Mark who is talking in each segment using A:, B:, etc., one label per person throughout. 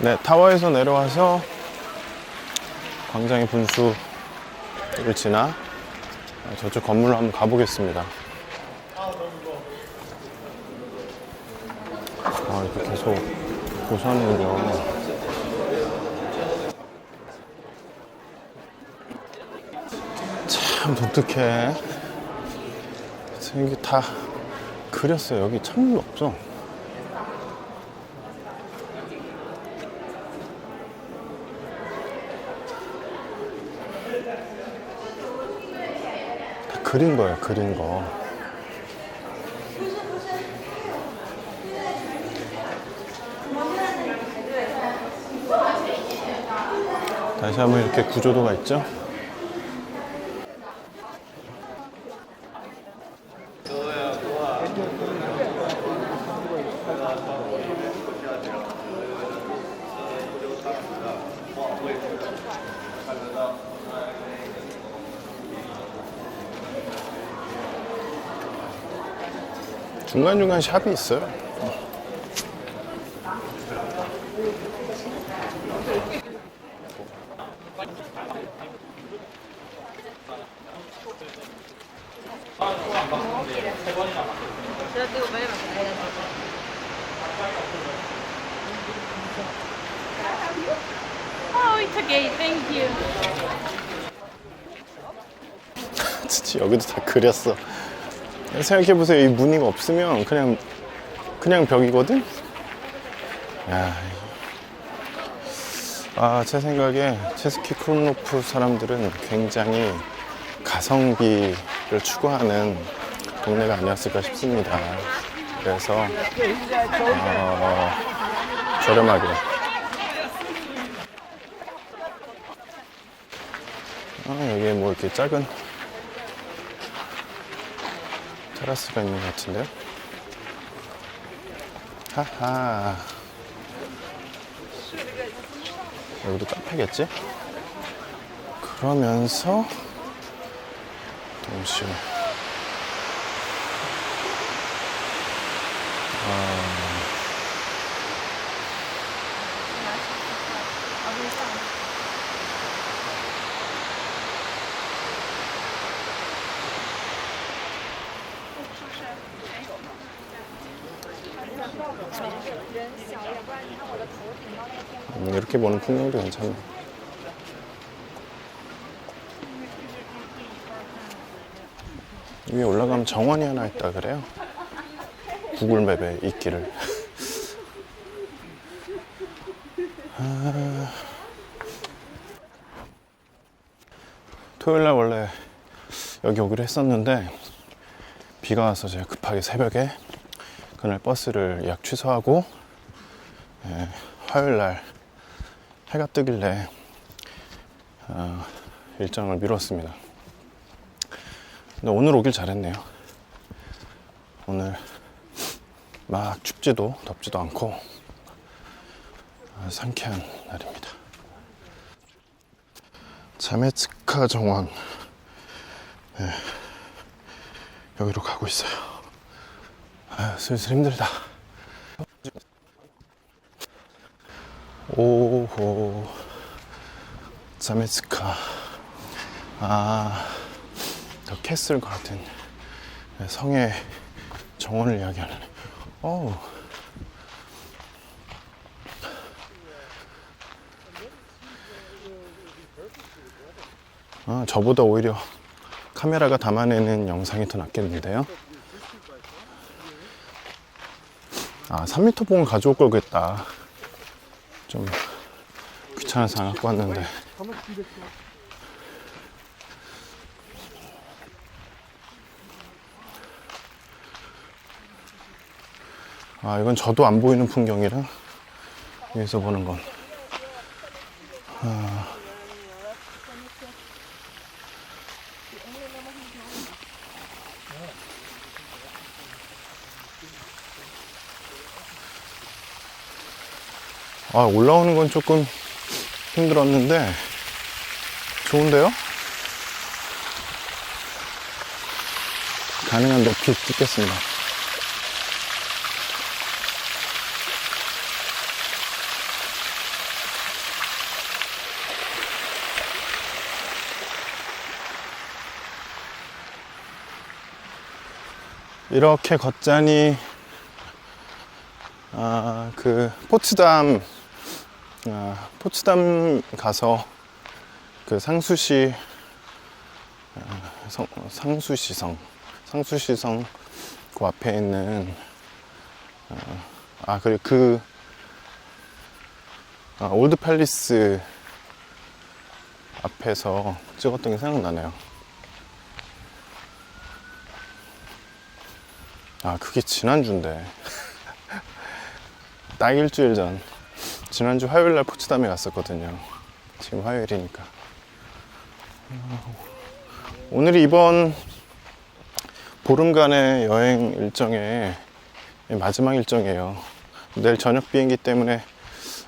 A: 네, 타워에서 내려와서 광장의 분수를 지나 저쪽 건물로 한번 가보겠습니다. 아, 이렇게 계속 고사하는군요. 참 독특해. 여기 다 그렸어요. 여기 창문 없어. 그린 거예요, 그린 거. 다시 한번 이렇게 구조도가 있죠? 중간중간 샵이 있어요.
B: Oh, it's okay. Thank you.
A: 진짜 여기도 다 그렸어. 생각해보세요. 이 무늬가 없으면 그냥, 그냥 벽이거든? 야. 아, 제 생각에 체스키 크롬노프 사람들은 굉장히 가성비를 추구하는 동네가 아니었을까 싶습니다. 그래서, 어, 저렴하게. 아, 여기에 뭐 이렇게 작은 테라스가 있는 것 같은데요? 하하. 여기도 카페겠지? 그러면서 동시에 음, 이렇게 보는 풍경도 괜찮네. 위에 올라가면 정원이 하나 있다 그래요. 구글맵에 있기를. 아, 토요일 날 원래 여기 오기로 했었는데 비가 와서 제가 급하게 새벽에 그날 버스를 예약 취소하고 예, 화요일 날 해가 뜨길래 어, 일정을 미뤘습니다. 근데 오늘 오길 잘했네요. 오늘 막 춥지도 덥지도 않고 아, 상쾌한 날입니다. 자메츠카 정원 네, 여기로 가고 있어요. 아, 슬슬 힘들다. 오호. 자메츠카. 아, 더 캐슬 같은 성의 정원을 이야기하는. 어우. 아, 저보다 오히려 카메라가 담아내는 영상이 더 낫겠는데요 아 3m 봉을 가져올 걸겠다. 좀 귀찮아서 안 갖고 왔는데. 아 이건 저도 안 보이는 풍경이라 위에서 보는 건. 아, 아, 올라오는 건 조금 힘들었는데, 좋은데요? 가능한 높이 찍겠습니다. 이렇게 걷자니 아, 그 포츠담 아, 포츠담 가서 그 상수시 아, 성, 상수시성 상수시성 그 앞에 있는 아, 아 그리고 그 아, 올드 팰리스 앞에서 찍었던 게 생각나네요. 아, 그게 지난주인데. 딱 일주일 전. 지난주 화요일 날 포츠담에 갔었거든요. 지금 화요일이니까. 오늘이 이번 보름간의 여행 일정의 마지막 일정이에요. 내일 저녁 비행기 때문에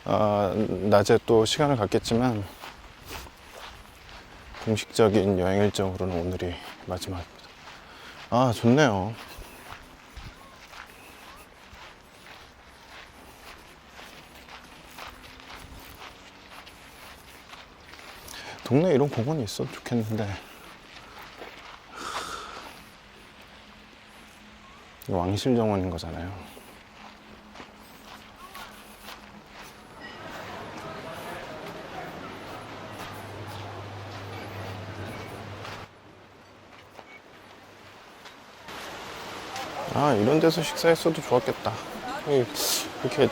A: 어, 낮에 또 시간을 갖겠지만 공식적인 여행 일정으로는 오늘이 마지막입니다. 아, 좋네요. 동네에 이런 공원이 있어도 좋겠는데. 이거 왕실 정원인 거잖아요. 아, 이런 데서 식사했어도 좋았겠다. 이- 이렇게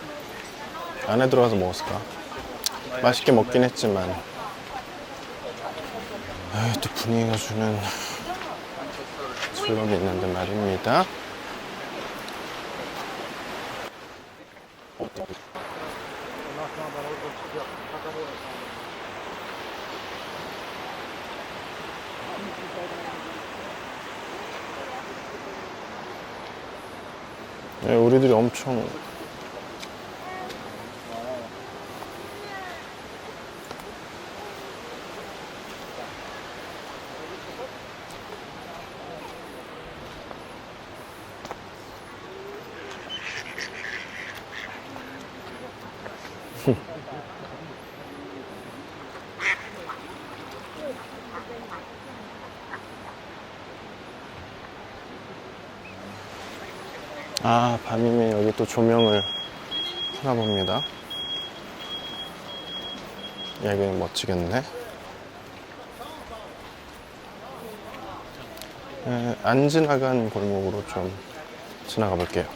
A: 안에 들어가서 먹었을까? 맛있게 먹긴 했지만. 아, 또 분위기가 주는 즐거움이 있는데 말입니다. 네, 우리들이 엄청 아 밤이면 여기 또 조명을 하나 봅니다. 여기는 멋지겠네. 에, 안 지나간 골목으로 좀 지나가 볼게요.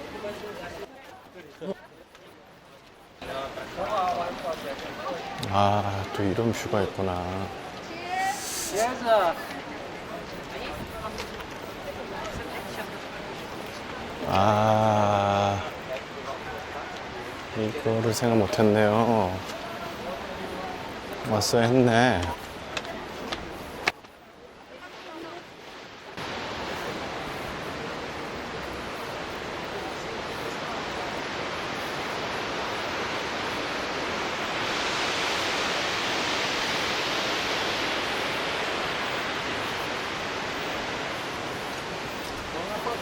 A: 아 또 이런 뷰가 있구나 아, 이거를 생각 못 했네요. 왔어야 했네.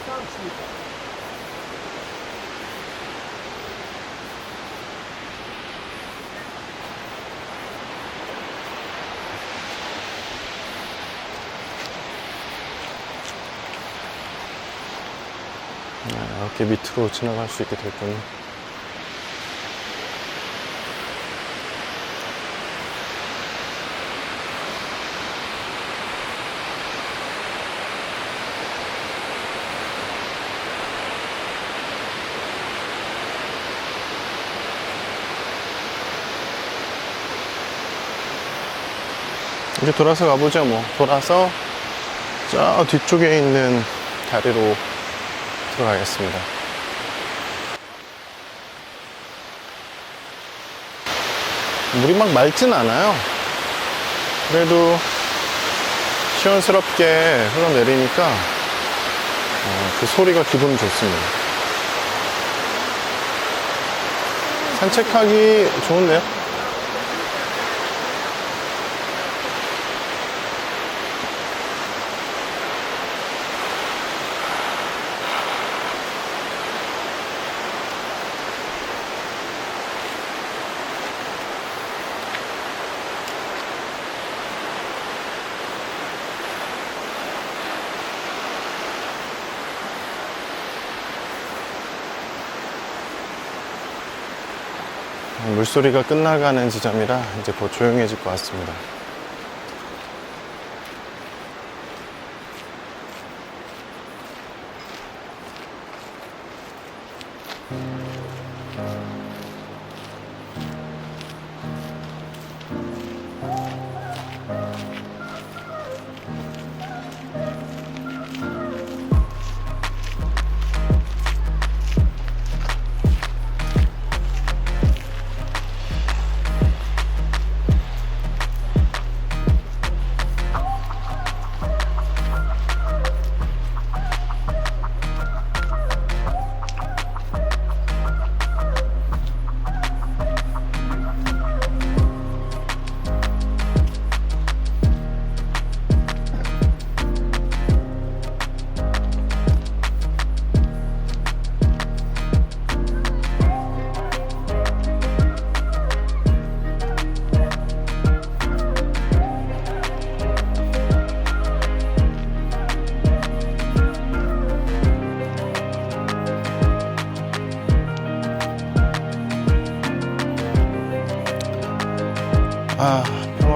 A: 아, 이렇게 밑으로 지나갈 수 있게 됐군요. 이제 돌아서 가보죠, 뭐. 돌아서 저 뒤쪽에 있는 다리로 들어가겠습니다. 물이 막 맑진 않아요. 그래도 시원스럽게 흘러내리니까 어, 그 소리가 기분 좋습니다. 산책하기 좋은데요? 물소리가 끝나가는 지점이라 이제 곧 조용해질 것 같습니다.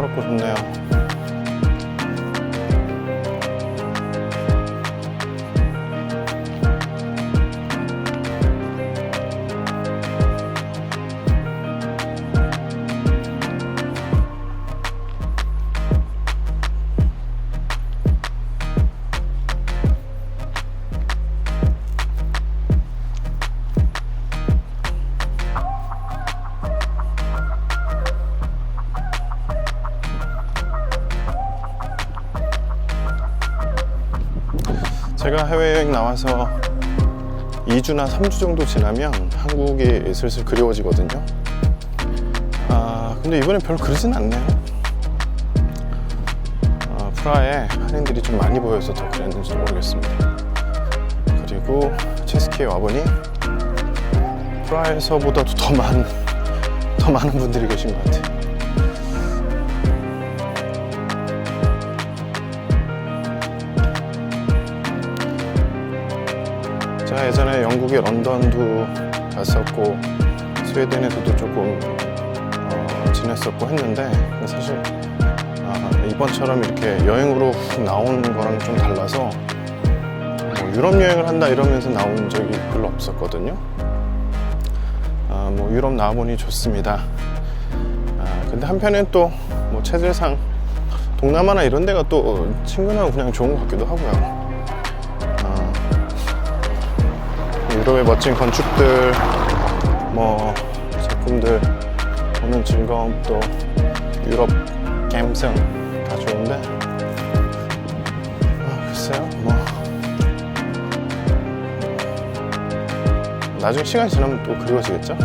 A: 평화롭고 좋네요. 제가 해외여행 나와서 2주나 3주 정도 지나면 한국이 슬슬 그리워지거든요. 아, 근데 이번엔 별로 그러진 않네요. 아, 프라하에 한인들이 좀 많이 보여서 더 그랬는지 모르겠습니다. 그리고 체스키에 와보니 프라하에서보다도 더 많은, 더 많은 분들이 계신 것 같아요. 제가 예전에 영국의 런던도 갔었고 스웨덴에서도 조금 어, 지냈었고 했는데 사실 아, 이번처럼 이렇게 여행으로 훅 나오는 거랑 좀 달라서 뭐 유럽 여행을 한다 이러면서 나온 적이 별로 없었거든요. 아, 뭐 유럽 나와보니 좋습니다. 아, 근데 한편엔 또 뭐 체질상 동남아나 이런 데가 또 친근하고 그냥 좋은 것 같기도 하고요. 유럽의 멋진 건축들, 뭐 작품들 보는 즐거움 또 유럽 감성 다 좋은데 아, 글쎄요 뭐 나중에 시간이 지나면 또 그리워지겠죠?